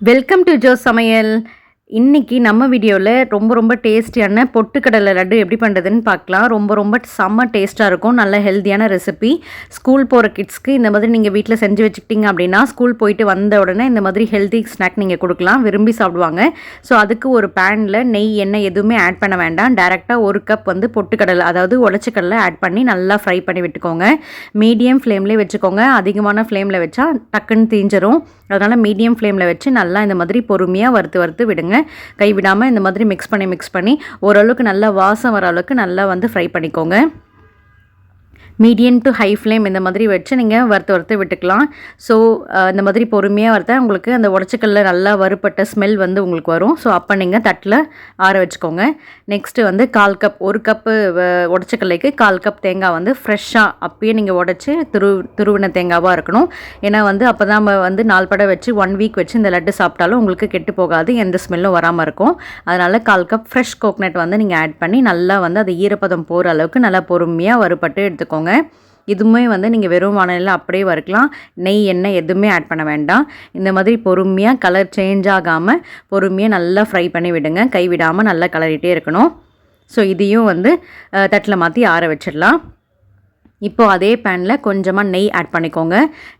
Welcome to Joe சமையல். இன்னைக்கு நம்ம வீடியோவில் ரொம்ப ரொம்ப டேஸ்டியான பொட்டுக்கடலை லட்டு எப்படி பண்ணுறதுன்னு பார்க்கலாம். ரொம்ப ரொம்ப செம்ம டேஸ்ட்டாக இருக்கும். நல்ல ஹெல்த்தியான ரெசிபி ஸ்கூல் போகிற கிட்ஸ்க்கு இந்த மாதிரி நீங்கள் வீட்டில் செஞ்சு வச்சுக்கிட்டீங்க அப்படின்னா ஸ்கூல் போயிட்டு வந்த உடனே இந்த மாதிரி ஹெல்த்தி ஸ்நாக் நீங்கள் கொடுக்கலாம். விரும்பி சாப்பிடுவாங்க. ஸோ அதுக்கு ஒரு பேனில் நெய் எண்ணெய் எதுவுமே ஆட் பண்ண வேண்டாம். டேரெக்டாக ஒரு கப் வந்து பொட்டுக்கடலை அதாவது உடச்சக்கடலை ஆட் பண்ணி நல்லா ஃப்ரை பண்ணி விட்டுக்கோங்க. மீடியம் ஃப்ளேம்லேயே வச்சுக்கோங்க. அதிகமான ஃப்ளேமில் வச்சா டக்குன்னு தீஞ்சிரும். அதனால் மீடியம் ஃப்ளேமில் வச்சு நல்லா இந்த மாதிரி பொறுமையாக வறுத்து வறுத்து விடுங்க. கை விடாமல் இந்த மாதிரி மிக்ஸ் பண்ணி மிக்ஸ் பண்ணி ஓரளவுக்கு நல்லா வாசம் வர அளவுக்கு நல்லா வந்து ஃப்ரை பண்ணிக்கோங்க. மீடியம் டு ஹை ஃப்ளேம் இந்த மாதிரி வச்சு நீங்கள் வறுத்து வறுத்து விட்டுக்கலாம். ஸோ இந்த மாதிரி பொறுமையாக வறுத்தா உங்களுக்கு அந்த உடச்சிக்கல்ல நல்லா வறுப்பட்ட ஸ்மெல் வந்து உங்களுக்கு வரும். ஸோ அப்போ நீங்கள் தட்டில் ஆற வச்சுக்கோங்க. நெக்ஸ்ட்டு வந்து கால் கப் ஒரு கப்பு உடச்சிக்கல்லைக்கு கால் கப் தேங்காய் வந்து ஃப்ரெஷ்ஷாக அப்பயே நீங்கள் உடச்சி துரு துருவின தேங்காவாக இருக்கணும். ஏன்னா வந்து அப்போ தான் நம்ம வந்து நாள் படம் வச்சு ஒன் வீக் வச்சு இந்த லட்டு சாப்பிட்டாலும் உங்களுக்கு கெட்டு போகாது எந்த ஸ்மெல்லும் வராமல் இருக்கும். அதனால் கால் கப் ஃப்ரெஷ் கோக்னட் வந்து நீங்கள் ஆட் பண்ணி நல்லா வந்து அது ஈரப்பதம் போகிற அளவுக்கு நல்லா பொறுமையாக வறுப்பட்டு எடுத்துக்கோங்க. இதுவுமே வந்து நீங்கள் வெறும் வானலில் அப்படியே வறுக்கலாம். நெய் எண்ணெய் எதுவுமே ஆட் பண்ண வேண்டாம். இந்த மாதிரி பொறுமையாக கலர் சேஞ்ச் ஆகாமல் பொறுமையாக நல்லா ஃப்ரை பண்ணி விடுங்க. கை விடாமல் நல்லா கலரிட்டே இருக்கணும். ஸோ இதையும் வந்து தட்டில் மாற்றி ஆற வச்சிடலாம். இப்போது அதே பேனில் கொஞ்சமாக நெய் ஆட் பண்ணிக்கோங்க.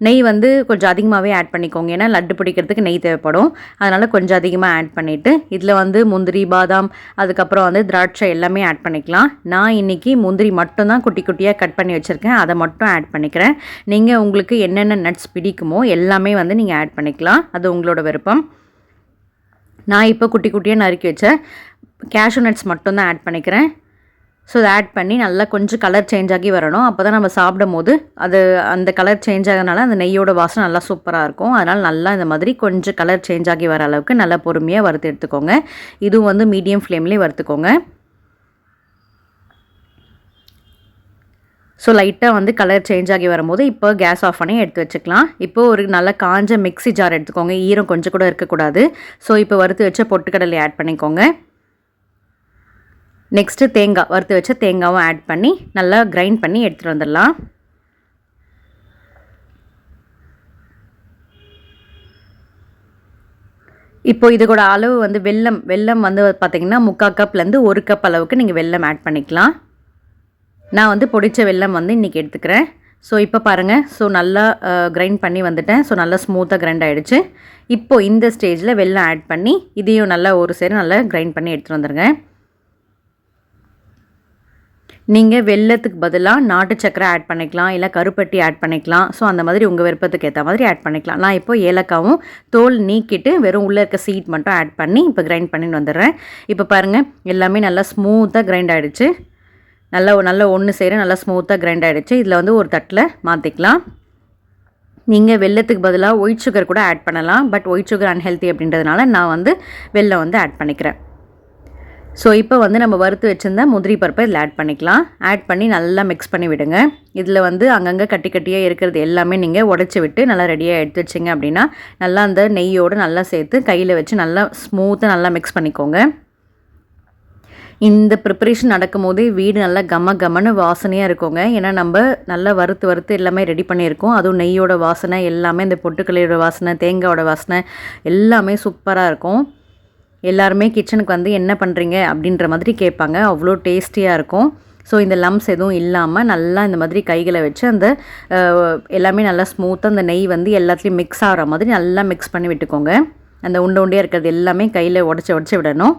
நெய் வந்து கொஞ்சம் அதிகமாகவே ஆட் பண்ணிக்கோங்க. ஏன்னா லட்டு பிடிக்கிறதுக்கு நெய் தேவைப்படும். அதனால் கொஞ்சம் அதிகமாக ஆட் பண்ணிவிட்டு இதில் வந்து முந்திரி பாதாம் அதுக்கப்புறம் வந்து திராட்சை எல்லாமே ஆட் பண்ணிக்கலாம். நான் இன்றைக்கி முந்திரி மட்டும்தான் குட்டி குட்டியாக கட் பண்ணி வச்சுருக்கேன். அதை மட்டும் ஆட் பண்ணிக்கிறேன். நீங்கள் உங்களுக்கு என்னென்ன நட்ஸ் பிடிக்குமோ எல்லாமே வந்து நீங்கள் ஆட் பண்ணிக்கலாம். அது உங்களோட விருப்பம். நான் இப்போ குட்டி குட்டியாக நறுக்கி வச்ச கேஷ்யூ நட்ஸ் மட்டும்தான் ஆட் பண்ணிக்கிறேன். ஸோ அதை ஆட் பண்ணி நல்லா கொஞ்சம் கலர் சேஞ்ச் ஆகி வரணும். அப்போ தான் நம்ம சாப்பிடும் போது அது அந்த கலர் சேஞ்ச் ஆகிறனால அந்த நெய்யோட வாசனை நல்லா சூப்பராக இருக்கும். அதனால் நல்லா இந்த மாதிரி கொஞ்சம் கலர் சேஞ்ச் ஆகி வர அளவுக்கு நல்லா பொறுமையாக வறுத்து எடுத்துக்கோங்க. இதுவும் வந்து மீடியம் ஃப்ளேம்லேயே வறுத்துக்கோங்க. ஸோ லைட்டாக வந்து கலர் சேஞ்ச் ஆகி வரும்போது இப்போ கேஸ் ஆஃப் பண்ணி எடுத்து வச்சுக்கலாம். இப்போ ஒரு நல்ல காஞ்ச மிக்ஸி ஜார் எடுத்துக்கோங்க. ஈரம் கொஞ்சம் கூட இருக்கக்கூடாது. ஸோ இப்போ வறுத்து வச்ச பொட்டுக்கடலை ஆட் பண்ணிக்கோங்க. நெக்ஸ்ட்டு தேங்காய் வறுத்து வச்ச தேங்காவும் ஆட் பண்ணி நல்லா கிரைண்ட் பண்ணி எடுத்துகிட்டு வந்துடலாம். இப்போ இதோட அளவு வந்து வெல்லம் வெல்லம் வந்து பார்த்திங்கன்னா முக்கால் கப்லேருந்து ஒரு கப் அளவுக்கு நீங்கள் வெல்லம் ஆட் பண்ணிக்கலாம். நான் வந்து பொடிச்ச வெல்லம் வந்து இன்றைக்கி எடுத்துக்கிறேன். ஸோ இப்போ பாருங்கள் ஸோ நல்லா கிரைண்ட் பண்ணி வந்துட்டேன். ஸோ நல்லா ஸ்மூத்தாக கிரைண்ட் ஆகிடுச்சு இப்போது இந்த ஸ்டேஜில் வெல்லம் ஆட் பண்ணி இதையும் நல்லா ஒரு சேர நல்லா கிரைண்ட் பண்ணி எடுத்துகிட்டு வந்துடுங்க நீங்கள் வெள்ளத்துக்கு பதிலாக நாட்டு சக்கரை ஆட் பண்ணிக்கலாம் இல்லை கருப்பட்டி ஆட் பண்ணிக்கலாம். ஸோ அந்த மாதிரி உங்கள் விருப்பத்துக்கு ஏற்ற மாதிரி ஆட் பண்ணிக்கலாம். நான் இப்போ ஏலக்காவும் தோல் நீக்கிட்டு வெறும் உள்ளே இருக்க சீட் மட்டும் ஆட் பண்ணி இப்போ கிரைண்ட் பண்ணிட்டு வந்துடுறேன். இப்போ பாருங்கள் எல்லாமே நல்லா ஸ்மூத்தாக கிரைண்ட் ஆகிடுச்சு நல்லா நல்லா ஒன்று செய்கிற நல்லா ஸ்மூத்தாக கிரைண்ட் ஆகிடுச்சு இதில் வந்து ஒரு தட்டில் மாற்றிக்கலாம் நீங்கள் வெள்ளத்துக்கு பதிலாக ஒயிட் சுகர் கூட ஆட் பண்ணலாம். பட் ஒயிட் சுகர் அன்ஹெல்த்தி அப்படின்றதுனால நான் வந்து வெள்ளம் வந்து ஆட் பண்ணிக்கிறேன். ஸோ இப்போ வந்து நம்ம வறுத்து வச்சுருந்த முந்திரி பருப்பை இதில் ஆட் பண்ணிக்கலாம். ஆட் பண்ணி நல்லா மிக்ஸ் பண்ணி விடுங்க. இதில் வந்து அங்கங்கே கட்டி கட்டியாக இருக்கிறது எல்லாமே நீங்கள் உடச்சி விட்டு நல்லா ரெடியாக எடுத்து வச்சிங்க அப்படின்னா நல்லா அந்த நெய்யோடு நல்லா சேர்த்து கையில் வச்சு நல்லா ஸ்மூத்தாக நல்லா மிக்ஸ் பண்ணிக்கோங்க. இந்த ப்ரிப்பரேஷன் நடக்கும்போதே வீடு நல்லா கம கமன்னு வாசனையாக இருக்குங்க. ஏன்னா நம்ம நல்லா வறுத்து வறுத்து எல்லாமே ரெடி பண்ணியிருக்கோம். அதுவும் நெய்யோட வாசனை எல்லாமே இந்த பொட்டுக்கலையோட வாசனை தேங்காயோட வாசனை எல்லாமே சூப்பராக இருக்கும். எல்லாருமே கிச்சனுக்கு வந்து என்ன பண்ணுறீங்க அப்படின்ற மாதிரி கேட்பாங்க. அவ்வளோ டேஸ்டியாக இருக்கும். ஸோ இந்த லம்ஸ் எதுவும் இல்லாமல் நல்லா இந்த மாதிரி கைகளை வச்சு அந்த எல்லாமே நல்லா ஸ்மூத்தாக அந்த நெய் வந்து எல்லாத்துலேயும் மிக்ஸ் ஆகிற மாதிரி நல்லா மிக்ஸ் பண்ணி விட்டுக்கோங்க. அந்த உண்டை உண்டையாக இருக்கிறது எல்லாமே கையில் உடச்சி உடச்சி விடணும்.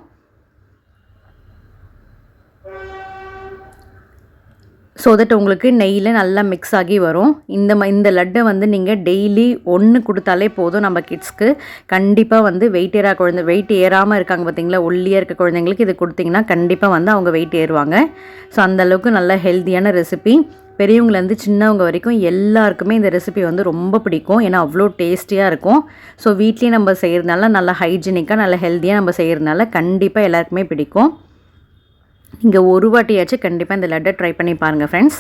ஸோ தட் உங்களுக்கு நெய்யில் நல்லா மிக்ஸ் ஆகி வரும். இந்த ம இந்த லட்டை வந்து நீங்கள் டெய்லி ஒன்று கொடுத்தாலே போதும் நம்ம கிட்ஸ்க்கு கண்டிப்பாக வந்து வெயிட் ஏறா குழந்தை வெயிட் ஏறாமல் இருக்காங்க பார்த்தீங்களா ஒல்லியாக இருக்க குழந்தைங்களுக்கு இது கொடுத்தீங்கன்னா கண்டிப்பாக வந்து அவங்க வெயிட் ஏறுவாங்க. ஸோ அந்தளவுக்கு நல்ல ஹெல்த்தியான ரெசிபி பெரியவங்கலேருந்து சின்னவங்க வரைக்கும் எல்லாருக்குமே இந்த ரெசிபி வந்து ரொம்ப பிடிக்கும். ஏன்னா அவ்வளோ டேஸ்டியாக இருக்கும். ஸோ வீட்லேயே நம்ம செய்கிறதுனால நல்லா ஹைஜீனிக்காக நல்ல ஹெல்த்தியாக நம்ம செய்கிறதுனால கண்டிப்பாக எல்லாருக்குமே பிடிக்கும். இங்கே ஒரு வாட்டியாச்சும் கண்டிப்பாக இந்த லட்டை ட்ரை பண்ணி பாருங்கள் ஃப்ரெண்ட்ஸ்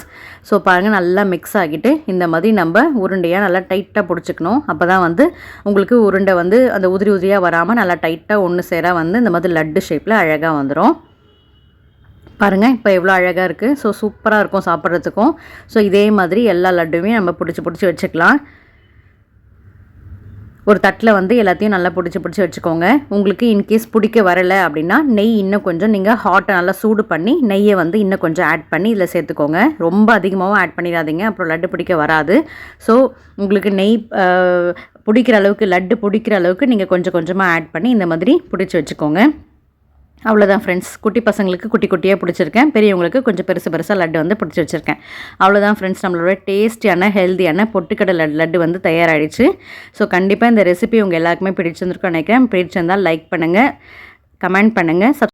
ஸோ பாருங்கள் நல்லா மிக்ஸ் ஆகிட்டு இந்த மாதிரி நம்ம உருண்டையாக நல்லா டைட்டாக பிடிச்சிக்கணும். அப்போ தான் வந்து உங்களுக்கு உருண்டை வந்து அந்த உதிரி உதிரியாக வராமல் நல்லா டைட்டாக ஒன்று சேராக வந்து இந்த மாதிரி லட்டு ஷேப்பில் அழகாக வந்துடும் பாருங்கள் இப்போ எவ்வளோ அழகாக இருக்குது ஸோ சூப்பராக இருக்கும் சாப்பிட்றதுக்கும். ஸோ இதே மாதிரி எல்லா லட்டுமே நம்ம பிடிச்சி பிடிச்சி வச்சுக்கலாம். ஒரு தட்டில் வந்து எல்லாத்தையும் நல்லா பிடிச்சி பிடிச்சி வச்சுக்கோங்க. உங்களுக்கு இன்கேஸ் பிடிக்க வரலை அப்படின்னா நெய் இன்னும் கொஞ்சம் நீங்கள் ஹாட்டை நல்லா சூடு பண்ணி நெய்யை வந்து இன்னும் கொஞ்சம் ஆட் பண்ணி இதில் சேர்த்துக்கோங்க. ரொம்ப அதிகமாகவும் ஆட் பண்ணிடாதீங்க. அப்புறம் லட்டு பிடிக்க வராது. ஸோ உங்களுக்கு நெய் பிடிக்கிற அளவுக்கு லட்டு பிடிக்கிற அளவுக்கு நீங்கள் கொஞ்சம் கொஞ்சமாக ஆட் பண்ணி இந்த மாதிரி பிடிச்சி வச்சுக்கோங்க. அவ்வளோதான் ஃப்ரெண்ட்ஸ் குட்டி பசங்களுக்கு குட்டி குட்டியாக பிடிச்சிருக்கேன். பெரியவங்களுக்கு கொஞ்சம் பெருசு பெருசாக லட்டு வந்து பிடிச்சி வச்சுருக்கேன். அவ்வளோதான் ஃப்ரெண்ட்ஸ் நம்மளோட டேஸ்டியான ஹெல்த்தியான பொட்டுக்கடலை லட்டு வந்து தயாராகிடுச்சு ஸோ கண்டிப்பாக இந்த ரெசிபி உங்கள் எல்லாருக்குமே பிடிச்சிருந்துருக்கோம் நினைக்கிறேன். பிடிச்சிருந்தால் லைக் பண்ணுங்கள் கமெண்ட் பண்ணுங்கள் சப்